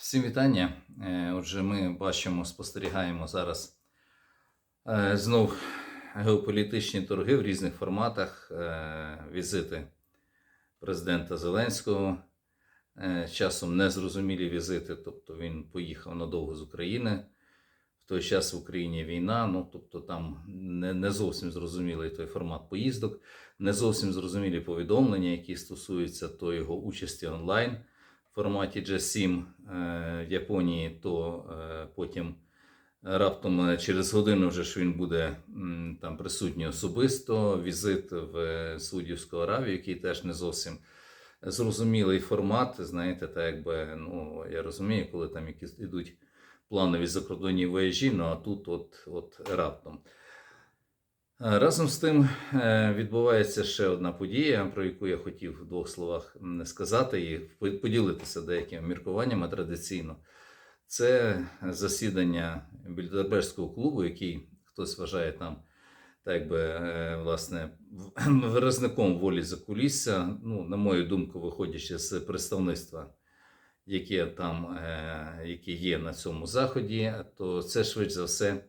Всім вітання. Е, Отже, ми бачимо, спостерігаємо зараз е, знов геополітичні торги в різних форматах, е, візити президента Зеленського, часом незрозумілі візити, тобто він поїхав надовго з України. В той час в Україні війна, ну тобто там не, зовсім зрозумілий той формат поїздок, не зовсім зрозумілі повідомлення, які стосуються то його участі онлайн форматі G7 е, в Японії, то е, потім раптом е, через годину вже ж він буде там присутній особисто. Візит в Саудівську Аравію, який теж не зовсім зрозумілий формат. Знаєте, так якби ну я розумію, коли там якісь ідуть планові закордонні вояжі, ну а тут от, от раптом. Е, Разом з тим е, відбувається ще одна подія, про яку я хотів в двох словах сказати і поділитися деякими міркуваннями традиційно. Це засідання Більдерберського клубу, який хтось вважає там, так якби, е, власне, виразником волі закулісся. Ну, на мою думку, виходячи з представництва, яке там яке є на цьому заході, то це швидше за все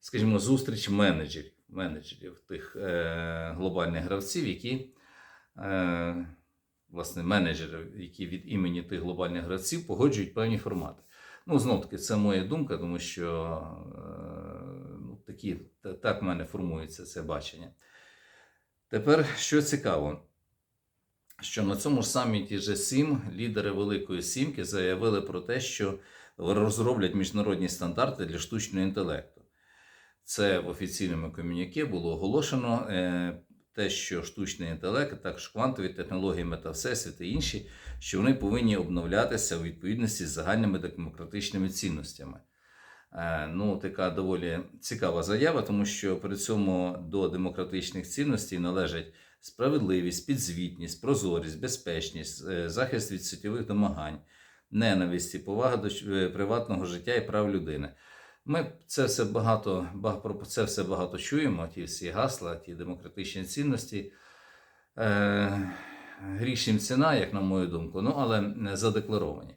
скажімо, зустріч менеджерів, менеджерів тих е, глобальних гравців, які, е, власне, менеджери, які від імені тих глобальних гравців погоджують певні формати. Ну, знов таки, це моя думка, тому що е, ну, такі, та- так в мене формується це бачення. Тепер, що цікаво, що на цьому ж саміті G7 лідери Великої Сімки заявили про те, що розроблять міжнародні стандарти для штучного інтелекту. Це в офіційному комюніке було оголошено е, те, що штучний інтелект, також квантові технології, метавсесвіт і інші, що вони повинні обновлятися у відповідності з загальними демократичними цінностями. Е, Ну, така доволі цікава заява, тому що при цьому до демократичних цінностей належать справедливість, підзвітність, прозорість, безпечність, е, захист від суттєвих домагань, ненависть і повага до приватного життя і прав людини. Ми це все багато, ба- про це все багато чуємо, ті всі гасла, ті демократичні цінності. Е, гріш ціна, як на мою думку, ну але не задекларовані.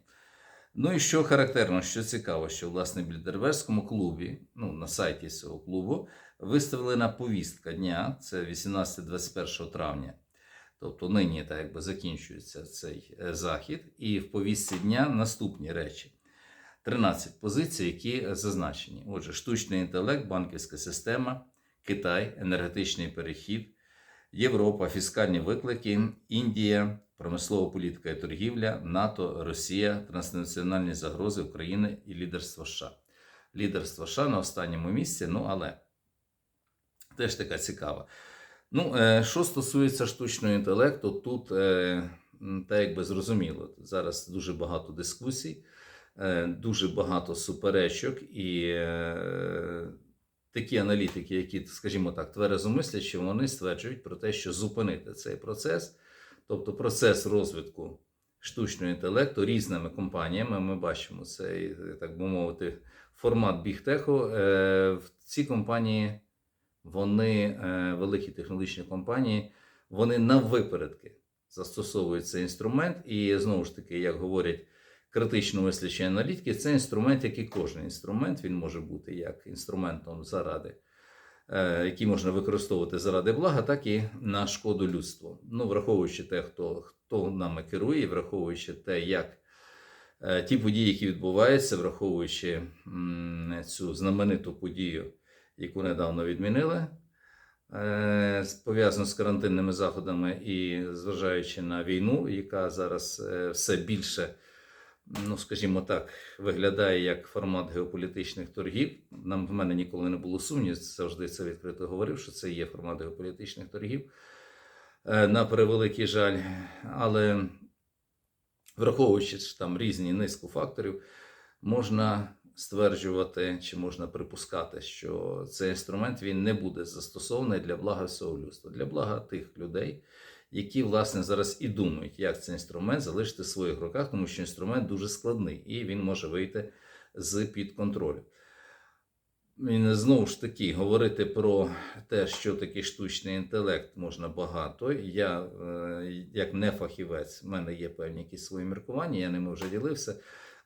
Ну і що характерно, що цікаво, що власне в Більдерверському клубі, ну на сайті цього клубу, виставлена повістка дня, це 18-21 травня. Тобто нині так якби закінчується цей е, захід, і в повістці дня наступні речі. 13 позицій, які зазначені. Отже, штучний інтелект, банківська система, Китай, енергетичний перехід, Європа, фіскальні виклики, Індія, промислова політика і торгівля, НАТО, Росія, транснаціональні загрози України і лідерство США. Лідерство США на останньому місці, ну але теж така цікава. Ну, е, що стосується штучного інтелекту, тут е, так якби зрозуміло, зараз дуже багато дискусій, е, дуже багато суперечок, і е, такі аналітики, які, скажімо так, тверезо мислячі, вони стверджують про те, що зупинити цей процес, тобто процес розвитку штучного інтелекту різними компаніями. Ми бачимо цей, так би мовити, формат бігтеху. Е, В ці компанії вони, е, великі технологічні компанії, вони наввипередки застосовують цей інструмент. І знову ж таки, як говорять критично мислячі аналітики, це інструмент, як і кожен інструмент, він може бути як інструментом заради, е, який можна використовувати заради блага, так і на шкоду людству. Ну, враховуючи те, хто, хто нами керує, враховуючи те, як е, ті події, які відбуваються, враховуючи цю знамениту подію, яку недавно відмінили, е, з- карантинними заходами і зважаючи на війну, яка зараз все більше, ну скажімо так, виглядає як формат геополітичних торгів. Нам в мене ніколи не було сумнівів, завжди це відкрито говорив, що це є формат геополітичних торгів. Е, На превеликий жаль, але враховуючи там різні низку факторів, можна стверджувати чи можна припускати, що цей інструмент він не буде застосований для блага всього людства, для блага тих людей, які власне зараз і думають, як цей інструмент залишити в своїх руках, тому що інструмент дуже складний і він може вийти з під контролю. Знову ж таки, говорити про те, що таке штучний інтелект, можна багато. Я, е, як не фахівець, в мене є певні якісь свої міркування, я ними вже ділився.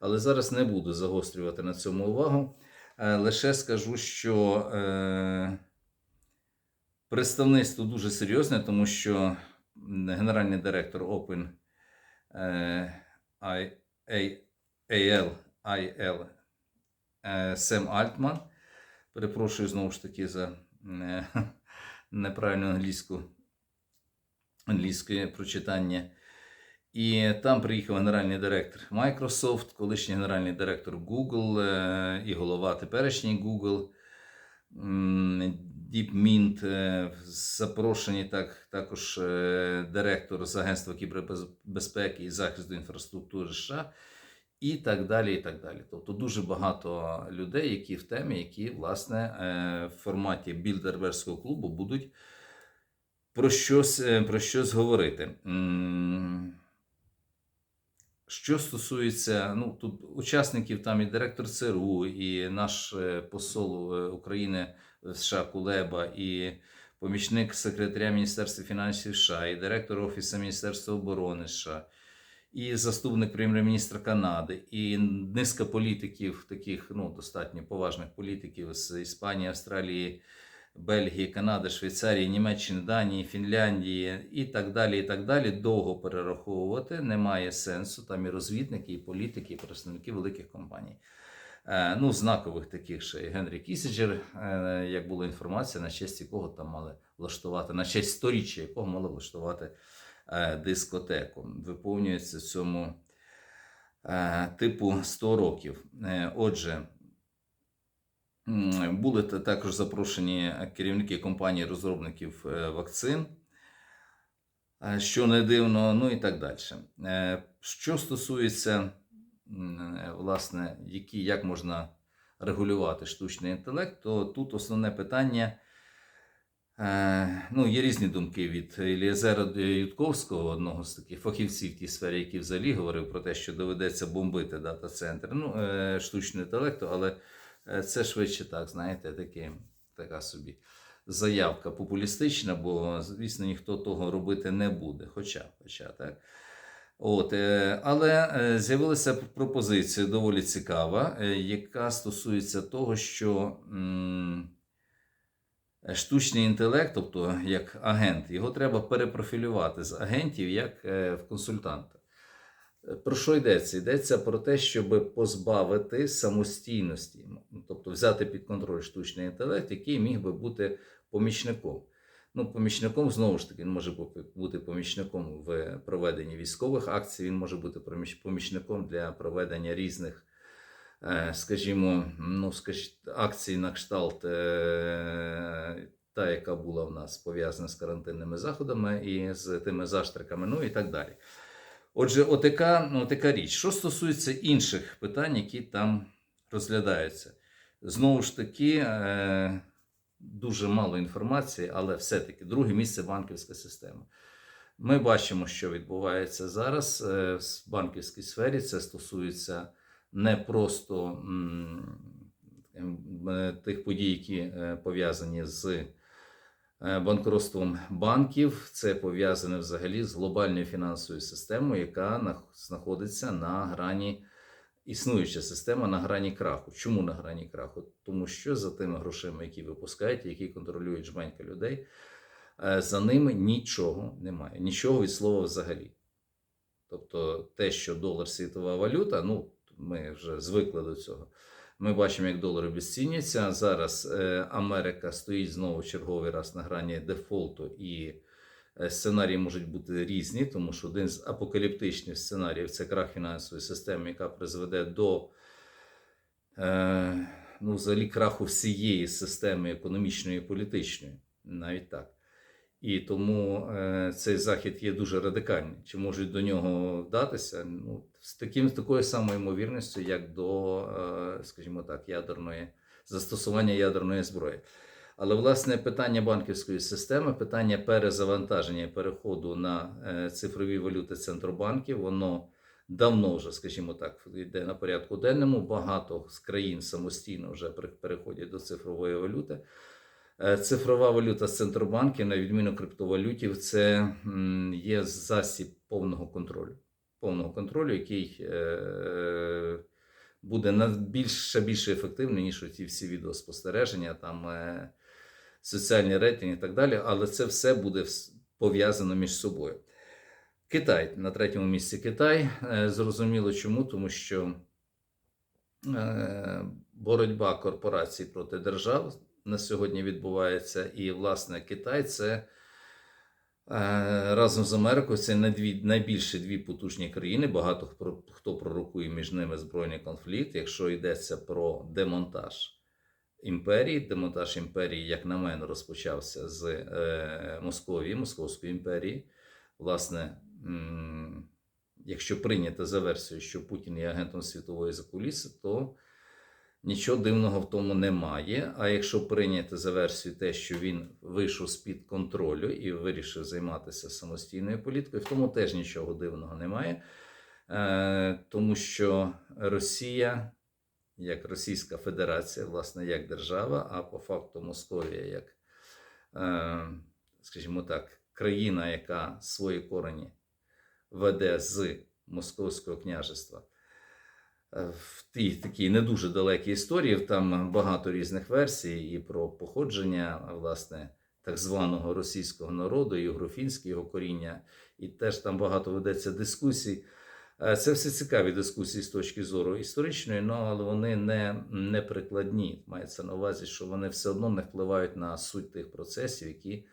Але зараз не буду загострювати на цьому увагу. Е, Лише скажу, що е, представництво дуже серйозне, тому що генеральний директор Open е, AL, IL е, Сем Альтман. Перепрошую знову ж таки за е, неправильну англійську англійське прочитання. І там приїхав генеральний директор Microsoft, колишній генеральний директор Google е, і голова теперішній Google. DeepMint, е, запрошені так, також е, директор з Агентства кібербезпеки і захисту інфраструктури США, і так далі. і так далі. Тобто дуже багато людей, які в темі, які власне е, в форматі білдерберського клубу будуть про щось, про щось говорити. Що стосується, ну тут учасників там і директор ЦРУ, і наш посол України США Кулеба, і помічник секретаря Міністерства фінансів США, і директор Офісу Міністерства оборони США, і заступник прем'єр-міністра Канади, і низка політиків, таких ну достатньо поважних політиків з Іспанії, Австралії. Бельгії, Канади, Швейцарії, Німеччини, Данії, Фінляндії і так далі. і так далі. Довго перераховувати немає сенсу. Там і розвідники, і політики, і представники великих компаній. Е, ну, знакових таких ще і Генрі Кісіджер, е, як була інформація, на честь якого там мали влаштувати, на честь сторіччя якого мали влаштувати е, дискотеку. Виповнюється цьому типу 100 років. Отже, Були також запрошені керівники компанії розробників вакцин, що не дивно, ну і так далі. Що стосується, власне, які, як можна регулювати штучний інтелект, то тут основне питання. е, Ну, є різні думки від Елієзера Ютковського, одного з таких фахівців в тій сфері, який взагалі говорив про те, що доведеться бомбити дата-центр ну, е, штучного інтелекту, але Е, Це швидше так, знаєте, таке, така собі заявка популістична, бо, звісно, ніхто того робити не буде. Хоча, хоча так. От, е, але е, з'явилася пропозиція доволі цікава, е, яка стосується того, що штучний інтелект, тобто як агент, його треба перепрофілювати з агентів як в консультанта. Про що йдеться? Йдеться про те, щоб позбавити самостійності, тобто взяти під контроль штучний інтелект, який міг би бути помічником. Ну, помічником знову ж таки він може бути помічником в проведенні військових акцій, він може бути помічником для проведення різних, е, скажімо, ну, скаж, акцій на кшталт е, та, яка була в нас пов'язана з карантинними заходами і з тими заштриками, ну і так далі. Отже, отака, ну, така річ. Що стосується інших питань, які там розглядаються, знову ж таки, е, дуже мало інформації, але все-таки друге місце банківська система. Ми бачимо, що відбувається зараз е, в банківській сфері. Це стосується не просто е, тих подій, які е, пов'язані з банкротством банків. Це пов'язане взагалі з глобальною фінансовою системою, яка знаходиться на грані. Існуюча система на грані краху. Чому на грані краху? Тому що за тими грошима, які випускають, які контролюють жменька людей, е, за ними нічого немає. Нічого від слова взагалі. Тобто те, що долар світова валюта, ну ми вже звикли до цього. Ми бачимо, як долар обесцінюється. Зараз е, Америка стоїть знову черговий раз на грані дефолту, і сценарії можуть бути різні, тому що один з апокаліптичних сценаріїв це крах фінансової системи, яка призведе до е, ну, взагалі краху всієї системи економічної і політичної, навіть так. І тому е, цей захід є дуже радикальний. Чи можуть до нього вдатися? Ну, з таким з такою самою ймовірністю, як до, е, скажімо так, ядерної застосування ядерної зброї. Але власне питання банківської системи, питання перезавантаження переходу на е, цифрові валюти центробанків, воно давно вже, скажімо так, йде на порядку денному. Багато з країн самостійно вже пере- переходять до цифрової валюти. Е, Цифрова валюта з центробанків, на відміну криптовалютів, це є засіб повного контролю. повного контролю, який е, буде більш, ще більше ефективний, ніж ті всі відеоспостереження, там соціальні рейтинги і так далі. Але це все буде пов'язано між собою. Китай на третьому місці Китай. Е, Зрозуміло чому, тому що е, боротьба корпорацій проти держав на сьогодні відбувається, і, власне, Китай це е, разом з Америкою це найбільші дві потужні країни. Багато хто пророкує між ними збройний конфлікт, якщо йдеться про демонтаж імперії. Демонтаж імперії, як на мене, розпочався з е, Московії, Московської імперії. Власне, м, якщо прийняти за версією, що Путін є агентом світової закуліси, то нічого дивного в тому немає. А якщо прийняти за версією те, що він вийшов з-під контролю і вирішив займатися самостійною політикою, в тому теж нічого дивного немає. Е, тому що Росія, як Російська Федерація, власне, як держава, а по факту Московія як, е, скажімо так, країна, яка свої корені веде з Московського княжества. Е, В тій такій не дуже далекій історії там багато різних версій і про походження, власне, так званого російського народу, і грофінське його коріння, і теж там багато ведеться дискусій. Е, Це все цікаві дискусії з точки зору історичної, ну, але вони не, не прикладні. Мається на увазі, що вони все одно не впливають на суть тих процесів, які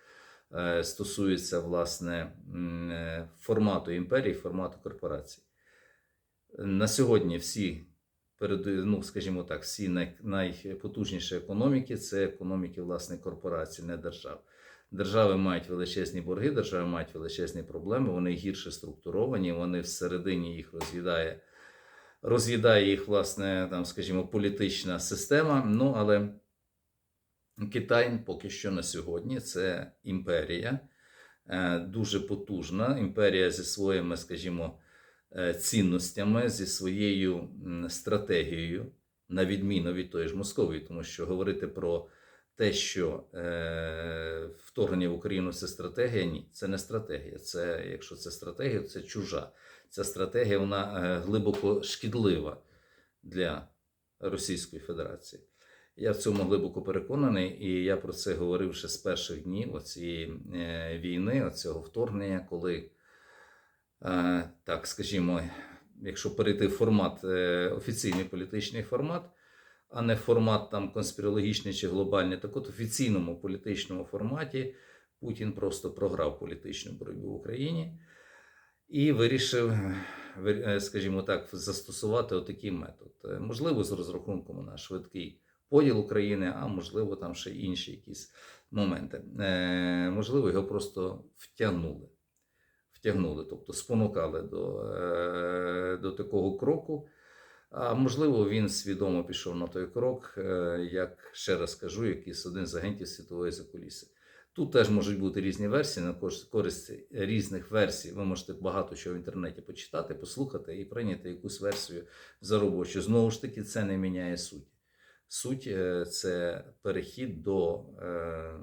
е, стосуються власне е, формату імперії, формату корпорацій. На сьогодні всі ну, скажімо так, всі най, найпотужніші економіки це економіки власне корпорацій, не держав. Держави мають величезні борги, держави мають величезні проблеми, вони гірше структуровані, вони всередині їх роз'їдає, роз'їдає їх, власне, там, скажімо, політична система. Ну, але Китай поки що на сьогодні це імперія, е, дуже потужна імперія зі своїми, скажімо, е, цінностями, зі своєю стратегією, на відміну від тої ж Московії, тому що говорити про те, що е, вторгнення в Україну це стратегія, ні, це не стратегія. Це, якщо це стратегія, це чужа. Ця стратегія вона е, глибоко шкідлива для Російської Федерації. Я в цьому глибоко переконаний, і я про це говорив ще з перших днів цієї е, війни, цього вторгнення, коли, е, так скажімо, якщо перейти в формат, офіційний політичний формат, а не формат там конспірологічний чи глобальний, так от в офіційному політичному форматі Путін просто програв політичну боротьбу в Україні і вирішив, е, скажімо так, застосувати отакий метод. Е, Можливо, з розрахунком на швидкий поділ України, а можливо, там ще інші якісь моменти. Е, можливо, його просто втягнули. Втягнули, тобто спонукали до, до такого кроку. А можливо, він свідомо пішов на той крок, е, як ще раз кажу, якийсь один з агентів світової закуліси. Тут теж можуть бути різні версії, на користь різних версій. Ви можете багато чого в інтернеті почитати, послухати і прийняти якусь версію за робочу. Знову ж таки, це не міняє суті. Суть е, це перехід до е,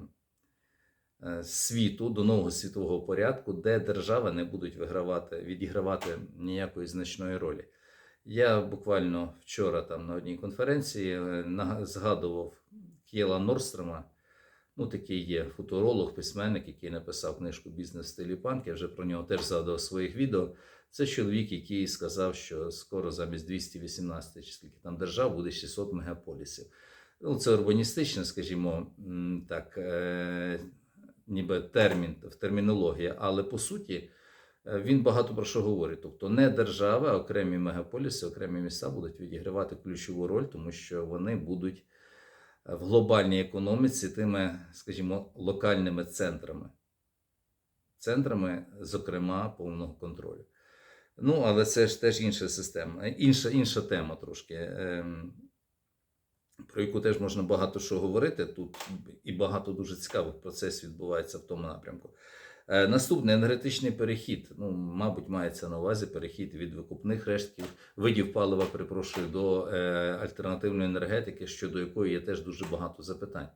світу, до нового світового порядку, де держави не будуть вигравати, відігравати ніякої значної ролі. Я буквально вчора там на одній конференції е, згадував К'єла Норстрема. Ну, такий є футуролог, письменник, який написав книжку Бізнес в стилі панк. Я вже про нього теж згадував своїх відео. Це чоловік, який сказав, що скоро замість 218 чи скільки там держав буде 600 мегаполісів. Ну, це урбаністично, скажімо, так, е, ніби термін в термінології, але по суті він багато про що говорить. Тобто не держава, а окремі мегаполіси, окремі міста будуть відігравати ключову роль, тому що вони будуть е, в глобальній економіці тими, скажімо, локальними центрами. Центрами, зокрема, повного контролю. Ну, але це ж теж інша система, інша, інша тема трошки, ем, про яку теж можна багато що говорити. Тут і багато дуже цікавих процесів відбувається в тому напрямку. Е, Наступний енергетичний перехід. Ну, мабуть, мається на увазі перехід від викупних рештків, видів палива, перепрошую, до е, альтернативної енергетики, щодо якої є теж дуже багато запитань.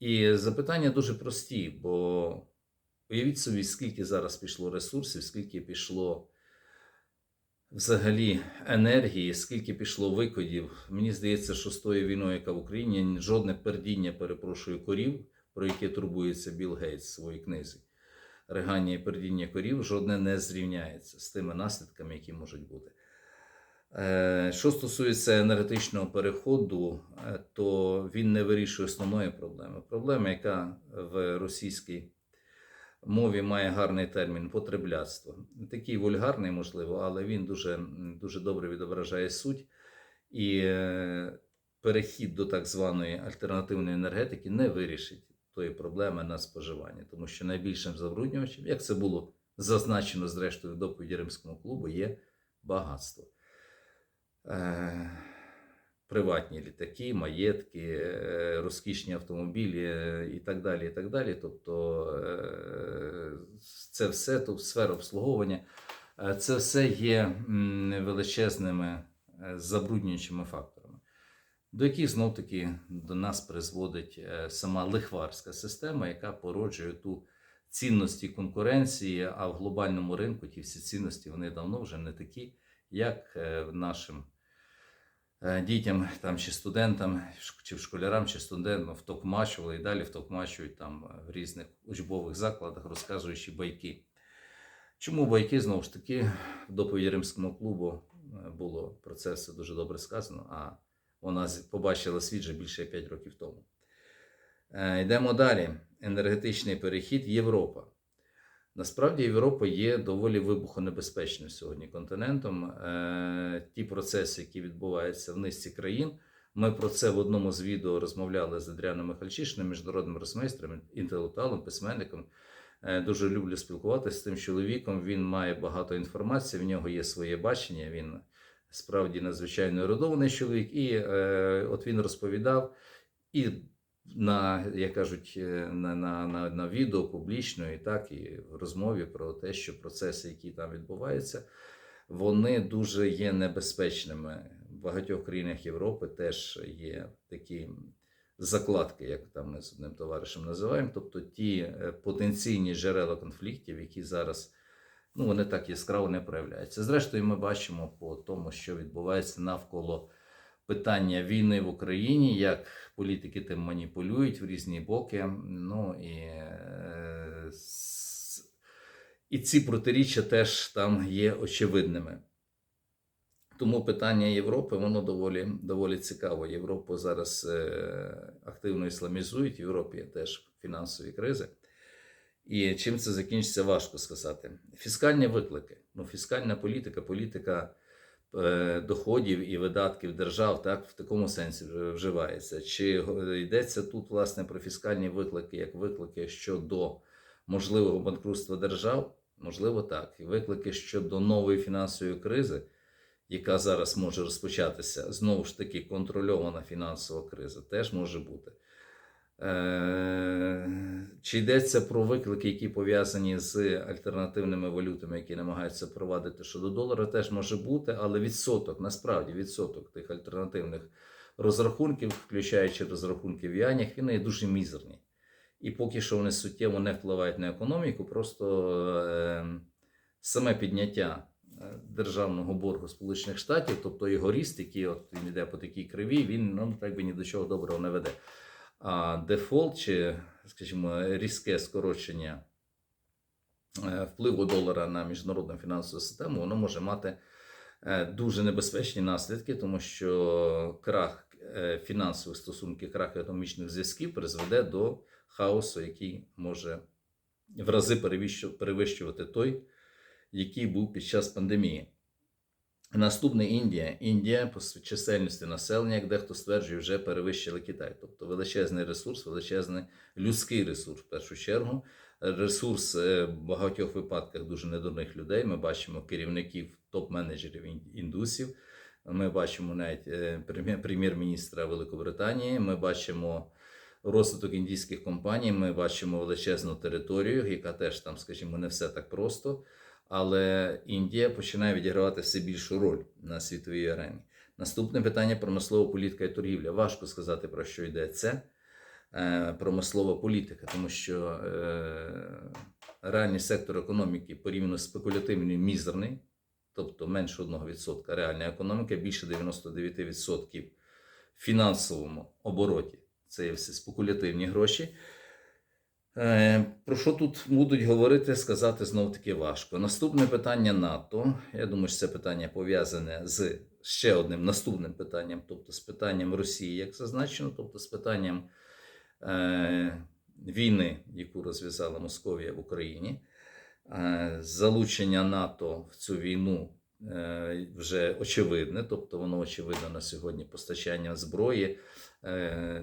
І запитання дуже прості, бо уявіть собі, скільки зараз пішло ресурсів, скільки пішло взагалі енергії, скільки пішло викидів. Мені здається, що з тою війною, яка в Україні, жодне пердіння, перепрошую, корів, про яке турбується Білл Гейтс в своїй книзі. Ригання і пердіння корів, жодне не зрівняється з тими наслідками, які можуть бути. Е, Що стосується енергетичного переходу, е, то він не вирішує основної проблеми. Проблема, яка в російській мові має гарний термін потребляцтво. Такий вульгарний, можливо, але він дуже, дуже добре відображає суть. І е, перехід до так званої альтернативної енергетики не вирішить тої проблеми на споживання, тому що найбільшим забруднювачем, як це було зазначено зрештою в доповіді Римському клубу, є багатство. Е, Приватні літаки, маєтки, е, розкішні автомобілі е, і так далі. і так далі. Тобто це все, то сфера обслуговування, це все є величезними забруднюючими факторами, до яких знов таки до нас призводить е, сама лихварська система, яка породжує ту цінності конкуренції, а в глобальному ринку ті всі цінності вони давно вже не такі, як е, нашим е, дітям там, чи студентам, чи школярам, чи студентам втокмачували і далі втокмачують там в різних учбових закладах, розказуючи байки. Чому байки знову ж таки в доповіді Римському клубу було про це все дуже добре сказано, а вона побачила світ вже більше 5 років тому. Е, Йдемо далі. Енергетичний перехід Європа. Насправді Європа є доволі вибухонебезпечним сьогодні континентом. Е, Ті процеси, які відбуваються в низці країн. Ми про це в одному з відео розмовляли з Адріаном Михальчишиним, міжнародним росмейстром, інтелектуалом, письменником. Е, Дуже люблю спілкуватися з тим чоловіком. Він має багато інформації, в нього є своє бачення. Він справді надзвичайно ерудований чоловік. І е, от він розповідав і на, як кажуть, е, на, на, на, на відео публічно, і так, і в розмові про те, що процеси, які там відбуваються, вони дуже є небезпечними. В багатьох країнах Європи теж є такі закладки, як там ми з одним товаришем називаємо, тобто ті е, потенційні джерела конфліктів, які зараз ну, вони так яскраво не проявляються. Зрештою, ми бачимо по тому, що відбувається навколо питання війни в Україні, як політики тим маніпулюють в різні боки. Ну і, е, і ці протиріччя теж там є очевидними. Тому питання Європи воно доволі, доволі цікаво. Європу зараз е, активно ісламізують. В Європі теж фінансові кризи. І чим це закінчиться, важко сказати. Фіскальні виклики. Ну, фіскальна політика, політика е, доходів і видатків держав, так в такому сенсі вживається. Чи йдеться тут власне про фіскальні виклики, як виклики щодо можливого банкрутства держав? Можливо, так. І виклики щодо нової фінансової кризи, яка зараз може розпочатися, знову ж таки, контрольована фінансова криза, теж може бути. Е, Чи йдеться про виклики, які пов'язані з альтернативними валютами, які намагаються провадити щодо долара, теж може бути, але відсоток, насправді відсоток тих альтернативних розрахунків, включаючи розрахунки в юанях, він є дуже мізерний. І поки що вони суттєво не впливають на економіку, просто е, саме підняття е, державного боргу Сполучених Штатів, тобто його ріст, який от він йде по такій криві, він ну, так би ні до чого доброго не веде. А дефолт чи, скажімо, різке скорочення е, впливу долара на міжнародну фінансову систему, воно може мати е, дуже небезпечні наслідки, тому що крах е, фінансових стосунків, крах економічних зв'язків призведе до хаосу, який може в рази перевищувати той, який був під час пандемії. Наступне Індія. Індія по чисельності населення, як дехто стверджує, вже перевищила Китай. Тобто величезний ресурс, величезний людський ресурс в першу чергу. Ресурс е, в багатьох випадках дуже недурних людей. Ми бачимо керівників, топ-менеджерів індусів. Ми бачимо навіть е, прем'єр-міністра Великобританії. Ми бачимо розвиток індійських компаній. Ми бачимо величезну територію, яка теж там, скажімо, не все так просто. Але Індія починає відігравати все більшу роль на світовій арені. Наступне питання промислова політика і торгівля. Важко сказати про що йдеться. Е, Промислова політика, тому що е, реальний сектор економіки порівняно з спекулятивним мізерний. тобто менше 1% реальна економіка, більше 99% в фінансовому обороті. Це є все спекулятивні гроші. Е, Про що тут будуть говорити, сказати знов таки важко. Наступне питання НАТО. Я думаю, що це питання пов'язане з ще одним наступним питанням, тобто з питанням Росії, як зазначено, тобто з питанням е, війни, яку розв'язала Московія в Україні. Е, залучення НАТО в цю війну е, вже очевидне, тобто воно очевидно на сьогодні постачання зброї,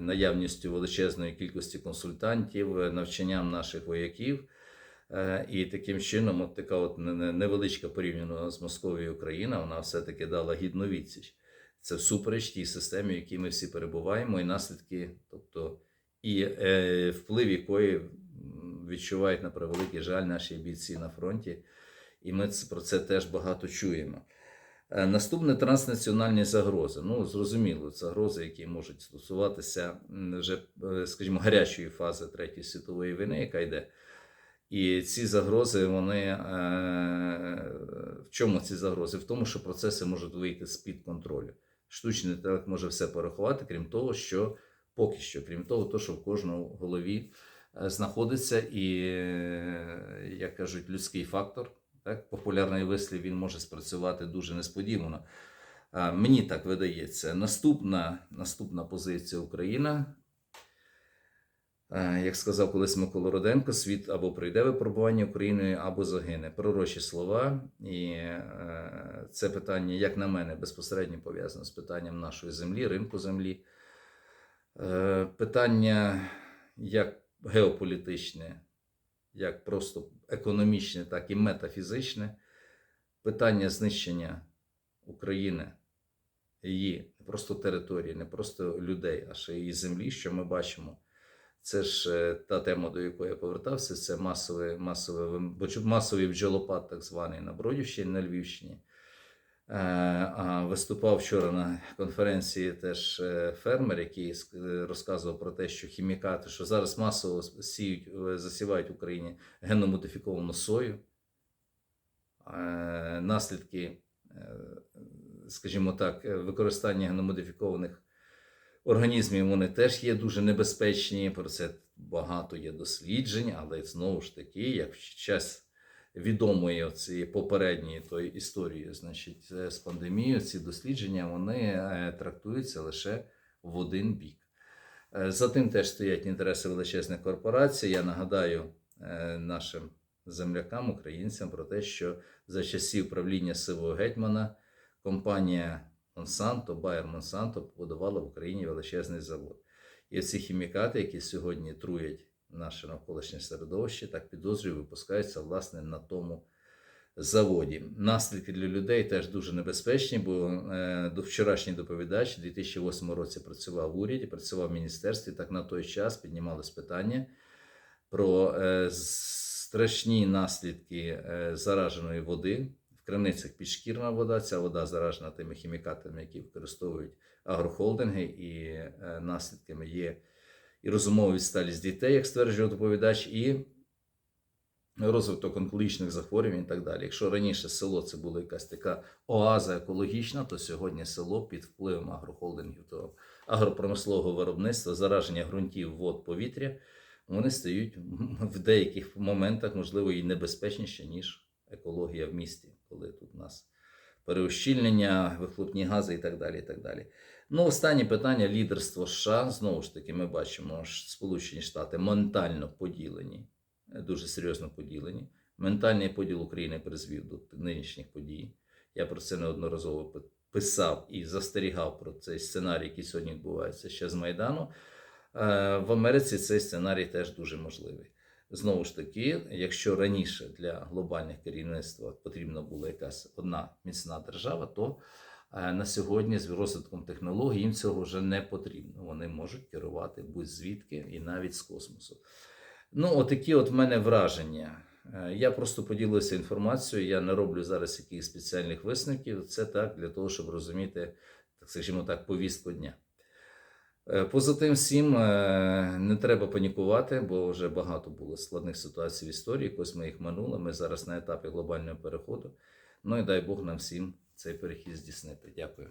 наявністю величезної кількості консультантів, е, навчанням наших вояків. Е, І таким чином, от така от не- не- невеличка порівняно з Московією Україна, вона все-таки дала гідну відсіч. Це всупереч тій системі, в якій ми всі перебуваємо, і наслідки, тобто і е, вплив якої відчувають на превеликий жаль наші бійці на фронті. І ми про це теж багато чуємо. Е, Наступне транснаціональні загрози. Ну, зрозуміло, загрози, які можуть стосуватися вже, е, скажімо, гарячої фази Третьої світової війни, яка йде. І ці загрози, вони е, в чому ці загрози? В тому, що процеси можуть вийти з-під контролю. Штучний інтелект може все порахувати, крім того, що поки що, крім того, то, що в кожному голові знаходиться, і, як кажуть, людський фактор, так, популярний вислів, він може спрацювати дуже несподівано. Мені так видається. Наступна, наступна позиція Україна. Як сказав колись Микола Руденко, світ або пройде випробування Україною, або загине. Пророчі слова. І е, це питання, як на мене, безпосередньо пов'язане з питанням нашої землі, ринку землі. Е, Питання як геополітичне, як просто економічне, так і метафізичне. Питання знищення України, її не просто території, не просто людей, а ще її землі, що ми бачимо. Це ж е, та тема, до якої я повертався, це масовий, масовий, масовий бджолопад, так званий на Бродівщині, на Львівщині. Е, виступав вчора на конференції теж е, фермер, який розказував про те, що хімікати, що зараз масово сіють, е, засівають в Україні генномодифіковану сою. Е, Наслідки, е, скажімо так, е, використання генномодифікованих організмів вони теж є дуже небезпечні. Про це багато є досліджень, але знову ж таки, як в час відомої цієї попередньої тої історії, значить, е, з пандемією, ці дослідження вони е, трактуються лише в один бік. Е, За тим теж стоять інтереси величезних корпорацій. Я нагадаю нашим землякам, українцям про те, що за часів правління сивого гетьмана компанія Монсанто, Байер Монсанто побудувала в Україні величезний завод. І ці хімікати, які сьогодні труять наше навколишнє середовище, так підозрюю, випускаються власне на тому заводі. Наслідки для людей теж дуже небезпечні, бо е, вчорашній доповідач у 2008 році працював в уряді, працював в міністерстві. Так на той час піднімалось питання про е, страшні наслідки е, зараженої води. В криницях підшкірна вода, ця вода заражена тими хімікатами, які використовують агрохолдинги, і наслідками є і розумова відсталість дітей, як стверджує доповідач, і розвиток онкологічних захворювань і так далі. Якщо раніше село це була якась така оаза екологічна, то сьогодні село під впливом агрохолдингів, того агропромислового виробництва, зараження ґрунтів, вод, повітря, вони стають в деяких моментах, можливо, і небезпечніше, ніж екологія в місті, коли тут у нас переущільнення, вихлопні гази і так далі. І так далі. Ну, останнє питання лідерство США. Знову ж таки, ми бачимо, що Сполучені Штати ментально поділені, е, дуже серйозно поділені. Ментальний поділ України призвів до нинішніх подій. Я про це неодноразово писав і застерігав про цей сценарій, який сьогодні відбувається ще з Майдану. Е, В Америці цей сценарій теж дуже можливий. Знову ж таки, якщо раніше для глобальних керівництва потрібна була якась одна міцна держава, то на сьогодні з розвитком технологій їм цього вже не потрібно. Вони можуть керувати будь-звідки і навіть з космосу. Ну, отакі от в мене враження. Е, Я просто поділився інформацією, я не роблю зараз якихось спеціальних висновків. Це так для того, щоб розуміти, так скажімо так, повістку дня. Е, Поза тим всім е, не треба панікувати, бо вже багато було складних ситуацій в історії. Якось ми їх минули. Ми зараз на етапі глобального переходу. Ну і дай Бог нам всім цей перехід здійснити. Дякую.